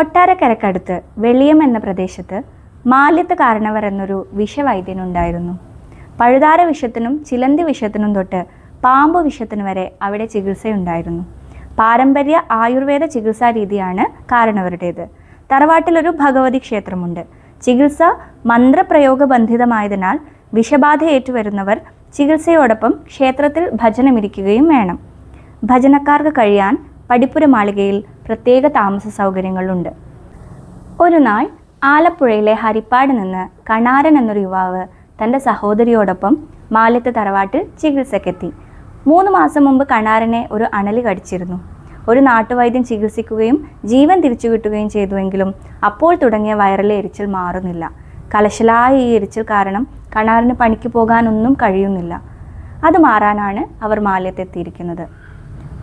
കൊട്ടാരക്കരക്കടുത്ത് വെളിയം എന്ന പ്രദേശത്ത് മാല്യത്ത് കാരണവർ എന്നൊരു വിഷവൈദ്യനുണ്ടായിരുന്നു. പഴുതാര വിഷത്തിനും ചിലന്തി വിഷത്തിനും തൊട്ട് പാമ്പ് വിഷത്തിനു വരെ അവിടെ ചികിത്സയുണ്ടായിരുന്നു. പാരമ്പര്യ ആയുർവേദ ചികിത്സാ രീതിയാണ് കാരണവരുടേത്. തറവാട്ടിലൊരു ഭഗവതി ക്ഷേത്രമുണ്ട്. ചികിത്സ മന്ത്രപ്രയോഗബന്ധിതമായതിനാൽ വിഷബാധ ഏറ്റുവരുന്നവർ ചികിത്സയോടൊപ്പം ക്ഷേത്രത്തിൽ ഭജനമിരിക്കുകയും വേണം. ഭജനക്കാർക്ക് കഴിയാൻ പടിപ്പുര മാളികയിൽ പ്രത്യേക താമസ സൗകര്യങ്ങളുണ്ട്. ഒരു നാൾ ആലപ്പുഴയിലെ ഹരിപ്പാട് നിന്ന് കണാരൻ എന്നൊരു യുവാവ് തന്റെ സഹോദരിയോടൊപ്പം മാലത്ത് തറവാട്ടിൽ ചികിത്സക്കെത്തി. മൂന്ന് മാസം മുമ്പ് കണാരനെ ഒരു അണലി കടിച്ചിരുന്നു. ഒരു നാട്ടുവൈദ്യം ചികിത്സിക്കുകയും ജീവൻ തിരിച്ചു കിട്ടുകയും ചെയ്തുവെങ്കിലും അപ്പോൾ തുടങ്ങിയ വയറിലെ എരിച്ചിൽ മാറുന്നില്ല. കലശലായ ഈ എരിച്ചിൽ കാരണം കണാറിന് പണിക്ക് പോകാനൊന്നും കഴിയുന്നില്ല. അത് മാറാനാണ് അവർ മാല്യത്തെത്തിയിരിക്കുന്നത്.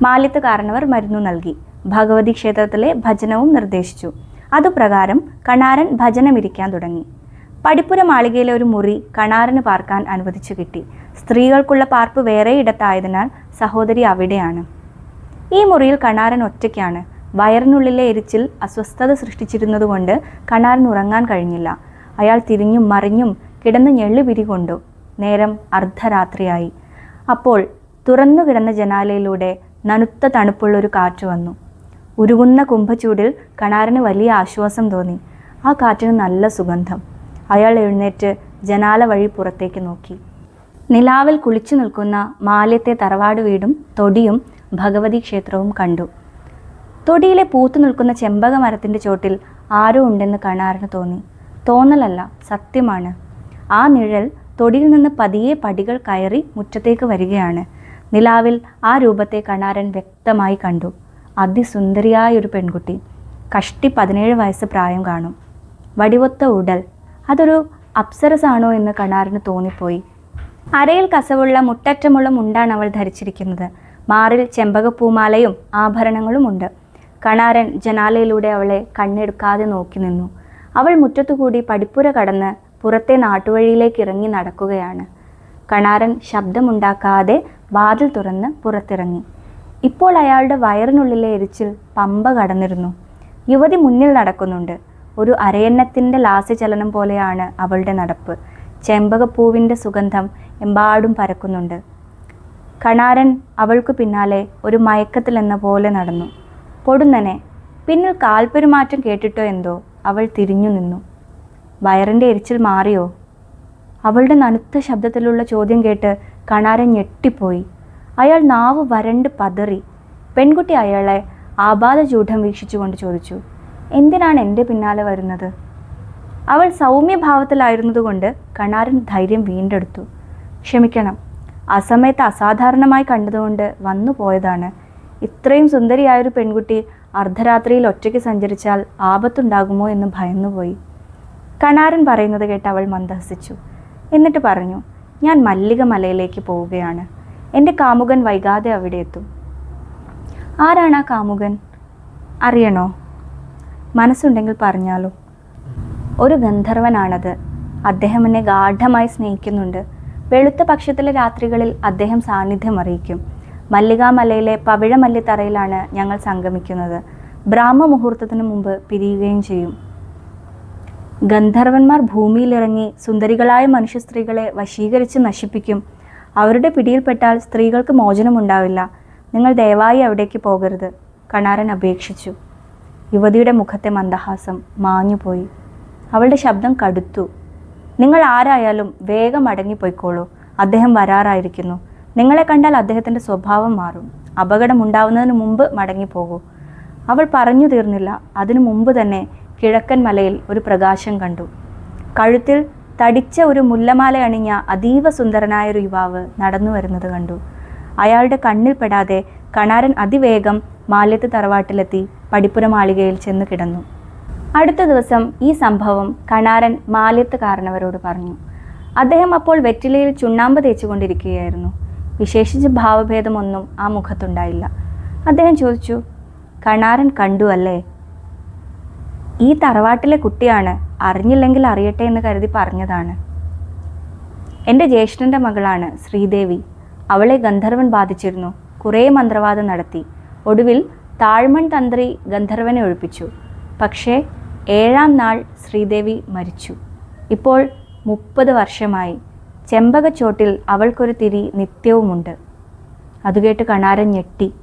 മാലിയത്ത് കാരണവർ മരുന്നു നൽകി. ഭഗവതി ക്ഷേത്രത്തിലെ ഭജനവും നിർദ്ദേശിച്ചു. അതുപ്രകാരം കണാരൻ ഭജനമിരിക്കാൻ തുടങ്ങി. പടിപ്പുര മാളികയിലെ ഒരു മുറി കണാരന് പാർക്കാൻ അനുവദിച്ചു കിട്ടി. സ്ത്രീകൾക്കുള്ള പാർപ്പ് വേറെ ഇടത്തായതിനാൽ സഹോദരി അവിടെയാണ്. ഈ മുറിയിൽ കണാരൻ ഒറ്റയ്ക്കാണ്. വയറിനുള്ളിലെ എരിച്ചിൽ അസ്വസ്ഥത സൃഷ്ടിച്ചിരുന്നതുകൊണ്ട് കണാരൻ ഉറങ്ങാൻ കഴിഞ്ഞില്ല. അയാൾ തിരിഞ്ഞും മറിഞ്ഞും കിടന്ന് ഞെള്ളി പിരികൊണ്ടു നേരം അർദ്ധരാത്രിയായി. അപ്പോൾ തുറന്നു കിടന്ന ജനാലയിലൂടെ നനുത്ത തണുപ്പുള്ളൊരു കാറ്റ് വന്നു. ഉരുകുന്ന കുംഭച്ചൂടിൽ കണാറിന് വലിയ ആശ്വാസം തോന്നി. ആ കാറ്റിന് നല്ല സുഗന്ധം. അയാൾ എഴുന്നേറ്റ് ജനാല വഴി പുറത്തേക്ക് നോക്കി. നിലാവിൽ കുളിച്ചു നിൽക്കുന്ന മാലയത്തെ തറവാട് വീടും തൊടിയും ഭഗവതി ക്ഷേത്രവും കണ്ടു. തൊടിയിലെ പൂത്തു നിൽക്കുന്ന ചെമ്പക മരത്തിന്റെ ചോട്ടിൽ ആരോ ഉണ്ടെന്ന് കണാറിന് തോന്നി. തോന്നലല്ല സത്യമാണ്. ആ നിഴൽ തൊടിയിൽ നിന്ന് പതിയെ പടികൾ കയറി മുറ്റത്തേക്ക് വരികയാണ്. നിലാവിൽ ആ രൂപത്തെ കണാരൻ വ്യക്തമായി കണ്ടു. അതിസുന്ദരിയായ ഒരു പെൺകുട്ടി കഷ്ടി പതിനേഴ് വയസ്സ് പ്രായം കാണും. വടിവൊത്ത ഉടൽ. അതൊരു അപ്സരസാണോ എന്ന് കണാറിന് തോന്നിപ്പോയി. അരയിൽ കസവുള്ള മുട്ടറ്റമുള്ള മുണ്ടാണ് അവൾ ധരിച്ചിരിക്കുന്നത്. മാറിൽ ചെമ്പകപ്പൂമാലയും ആഭരണങ്ങളും ഉണ്ട്. കണാരൻ ജനാലയിലൂടെ അവളെ കണ്ണെടുക്കാതെ നോക്കി നിന്നു. അവൾ മുറ്റത്തുകൂടി പടിപ്പുര കടന്ന് പുറത്തെ നാട്ടുവഴിയിലേക്ക് ഇറങ്ങി നടക്കുകയാണ്. കണാരൻ ശബ്ദമുണ്ടാക്കാതെ വാതിൽ തുറന്ന് പുറത്തിറങ്ങി. ഇപ്പോൾ അയാളുടെ വയറിനുള്ളിലെ എരിച്ചിൽ പമ്പ കടന്നിരുന്നു. യുവതി മുന്നിൽ നടക്കുന്നുണ്ട്. ഒരു അരയന്നത്തിന്റെ ലാസ്യചലനം പോലെയാണ് അവളുടെ നടപ്പ്. ചെമ്പകപ്പൂവിന്റെ സുഗന്ധം എമ്പാടും പരക്കുന്നുണ്ട്. കണാരൻ അവൾക്ക് പിന്നാലെ ഒരു മയക്കത്തിലെന്ന പോലെ നടന്നു. പൊടുന്നനെ പിന്നിൽ കാൽപ്പെരുമാറ്റം കേട്ടിട്ടോ എന്തോ? അവൾ തിരിഞ്ഞു നിന്നു. വയറിന്റെ എരിച്ചിൽ മാറിയോ? അവളുടെ നനുത്ത ശബ്ദത്തിലുള്ള ചോദ്യം കേട്ട് കണാരൻ ഞെട്ടിപ്പോയി. അയാൾ നാവ് വരണ്ട് പതറി. പെൺകുട്ടി അയാളെ ആപാദചൂഢം വീക്ഷിച്ചുകൊണ്ട് ചോദിച്ചു എന്തിനാണ് എന്റെ പിന്നാലെ വരുന്നത്? അവൾ സൗമ്യഭാവത്തിലായിരുന്നതുകൊണ്ട് കണാരൻ ധൈര്യം വീണ്ടെടുത്തു. ക്ഷമിക്കണം ആ സമയത്ത് അസാധാരണമായി കണ്ടതുകൊണ്ട് വന്നു പോയതാണ്. ഇത്രയും സുന്ദരിയായൊരു പെൺകുട്ടി അർദ്ധരാത്രിയിൽ ഒറ്റയ്ക്ക് സഞ്ചരിച്ചാൽ ആപത്തുണ്ടാകുമോ എന്ന് ഭയന്നുപോയി. കണാരൻ പറയുന്നത് കേട്ട് അവൾ മന്ദഹസിച്ചു. എന്നിട്ട് പറഞ്ഞു ഞാൻ മല്ലിക മലയിലേക്ക് പോവുകയാണ്. എന്റെ കാമുകൻ വൈകാതെ അവിടെ എത്തും. ആരാണ് ആ കാമുകൻ? അറിയണോ? മനസ്സുണ്ടെങ്കിൽ പറഞ്ഞാലോ. ഒരു ഗന്ധർവനാണത്. അദ്ദേഹം എന്നെ ഗാഠമായി സ്നേഹിക്കുന്നുണ്ട്. വെളുത്ത പക്ഷത്തിലെ രാത്രികളിൽ അദ്ദേഹം സാന്നിധ്യം അറിയിക്കും. മല്ലികാമലയിലെ പവിഴമല്ലിത്തറയിലാണ് ഞങ്ങൾ സംഗമിക്കുന്നത്. ബ്രാഹ്മ മുഹൂർത്തത്തിന് മുമ്പ് പിരിയുകയും ചെയ്യും. ഗന്ധർവന്മാർ ഭൂമിയിലിറങ്ങി സുന്ദരികളായ മനുഷ്യ സ്ത്രീകളെ വശീകരിച്ച് നശിപ്പിക്കും. അവരുടെ പിടിയിൽപ്പെട്ടാൽ സ്ത്രീകൾക്ക് മോചനമുണ്ടാവില്ല. നിങ്ങൾ ദയവായി അവിടേക്ക് പോകരുത്. കണാരൻ അപേക്ഷിച്ചു. യുവതിയുടെ മുഖത്തെ മന്ദഹാസം മാഞ്ഞുപോയി. അവളുടെ ശബ്ദം കടുത്തു. നിങ്ങൾ ആരായാലും വേഗം അടങ്ങിപ്പോയിക്കോളൂ. അദ്ദേഹം വരാറായിരിക്കുന്നു. നിങ്ങളെ കണ്ടാൽ അദ്ദേഹത്തിന്റെ സ്വഭാവം മാറും. അപകടമുണ്ടാവുന്നതിന് മുമ്പ് മടങ്ങിപ്പോകൂ. അവൾ പറഞ്ഞു തീർന്നില്ല അതിനു മുമ്പ് തന്നെ കിഴക്കൻ മലയിൽ ഒരു പ്രകാശം കണ്ടു. കഴുത്തിൽ തടിച്ച ഒരു മുല്ലമാല അണിഞ്ഞ അതീവ സുന്ദരനായ ഒരു യുവാവ് നടന്നു വരുന്നത് കണ്ടു. അയാളുടെ കണ്ണിൽപ്പെടാതെ കണാരൻ അതിവേഗം മാല്യത്ത് തറവാട്ടിലെത്തി പടിപ്പുര മാളികയിൽ ചെന്ന് കിടന്നു. അടുത്ത ദിവസം ഈ സംഭവം കണാരൻ മാല്യത്ത് കാരണവരോട് പറഞ്ഞു. അദ്ദേഹം അപ്പോൾ വെറ്റിലയിൽ ചുണ്ണാമ്പ് തേച്ചുകൊണ്ടിരിക്കുകയായിരുന്നു. വിശേഷിച്ച് ഭാവഭേദമൊന്നും ആ മുഖത്തുണ്ടായില്ല. അദ്ദേഹം ചോദിച്ചു കണാരൻ കണ്ടു അല്ലേ? ഈ തറവാട്ടിലെ കുട്ടിയാണ് അറിഞ്ഞില്ലെങ്കിൽ അറിയട്ടെ എന്ന് കരുതി പറഞ്ഞതാണ്. എന്റെ ജ്യേഷ്ഠന്റെ മകളാണ് ശ്രീദേവി. അവളെ ഗന്ധർവൻ ബാധിച്ചിരുന്നു. കുറേ മന്ത്രവാദം നടത്തി. ഒടുവിൽ താഴ്മൺ തന്ത്രി ഗന്ധർവനെ ഒഴിപ്പിച്ചു. പക്ഷേ ഏഴാം നാൾ ശ്രീദേവി മരിച്ചു. ഇപ്പോൾ മുപ്പത് വർഷമായി. ചെമ്പകച്ചോട്ടിൽ അവൾക്കൊരു തിരി നിത്യവുമുണ്ട്. അതുകേട്ട് കണാരൻ ഞെട്ടി.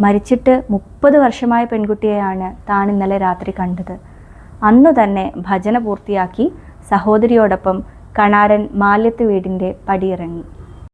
മരിച്ചിട്ട് മുപ്പത് വർഷമായ പെൺകുട്ടിയെയാണ് താൻ ഇന്നലെ രാത്രി കണ്ടത്. അന്നു തന്നെ ഭജന പൂർത്തിയാക്കി സഹോദരിയോടൊപ്പം കണാരൻ മാല്യത്ത് വീടിന്റെ പടിയിറങ്ങി.